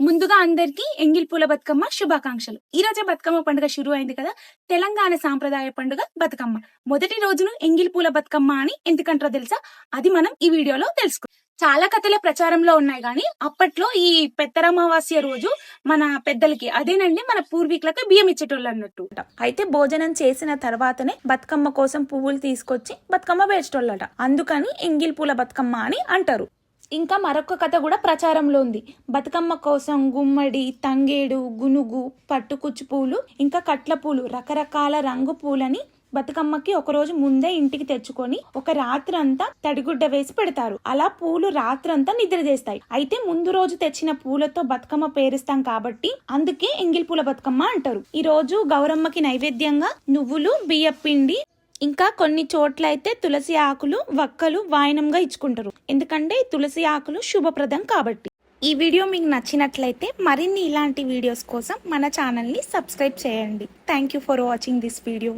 ముందుగా అందరికీ ఎంగిల్ పూల బతుకమ్మ శుభాకాంక్షలు. ఈ రోజే బతుకమ్మ పండుగ షురు అయింది కదా? తెలంగాణ సాంప్రదాయ పండుగ బతుకమ్మ. మొదటి రోజును ఎంగిల్ పూల బతుకమ్మ అని ఎందుకంటారో తెలుసా? అది మనం ఈ వీడియోలో తెలుసుకో. చాలా కథలే ప్రచారంలో ఉన్నాయి కానీ అప్పట్లో ఈ పెద్దరమావాస్య రోజు మన పెద్దలకి అదేనండి మన పూర్వీకులకు బియ్యం ఇచ్చేటోళ్ళు అన్నట్టు. అయితే భోజనం చేసిన తర్వాతనే బతుకమ్మ కోసం పువ్వులు తీసుకొచ్చి బతుకమ్మ పేర్చేటోళ్ళట. అందుకని ఎంగిల్ పూల బతుకమ్మ అని అంటారు. ఇంకా మరొక కథ కూడా ప్రచారంలో ఉంది. బతుకమ్మ కోసం గుమ్మడి తంగేడు గునుగు పట్టుకుచ్చు పూలు ఇంకా కట్ల పూలు రకరకాల రంగు పూలని బతుకమ్మకి ఒక రోజు ముందే ఇంటికి తెచ్చుకొని ఒక రాత్రి అంతా తడిగుడ్డ వేసి పెడతారు. అలా పూలు రాత్రంతా నిద్ర చేస్తాయి. అయితే ముందు రోజు తెచ్చిన పూలతో బతుకమ్మ పేరుస్తాం కాబట్టి అందుకే ఎంగిల్ పూల బతుకమ్మ అంటారు. ఈ రోజు గౌరమ్మకి నైవేద్యంగా నువ్వులు బియ్యపిండి ఇంకా కొన్ని చోట్ల అయితే తులసి ఆకులు వక్కలు వాయనంగా ఇచ్చుకుంటారు. ఎందుకంటే తులసి ఆకులు శుభప్రదం కాబట్టి. ఈ వీడియో మీకు నచ్చినట్లయితే మరిన్ని ఇలాంటి వీడియోస్ కోసం మన ఛానల్ని సబ్స్క్రైబ్ చేయండి. Thank you for watching this video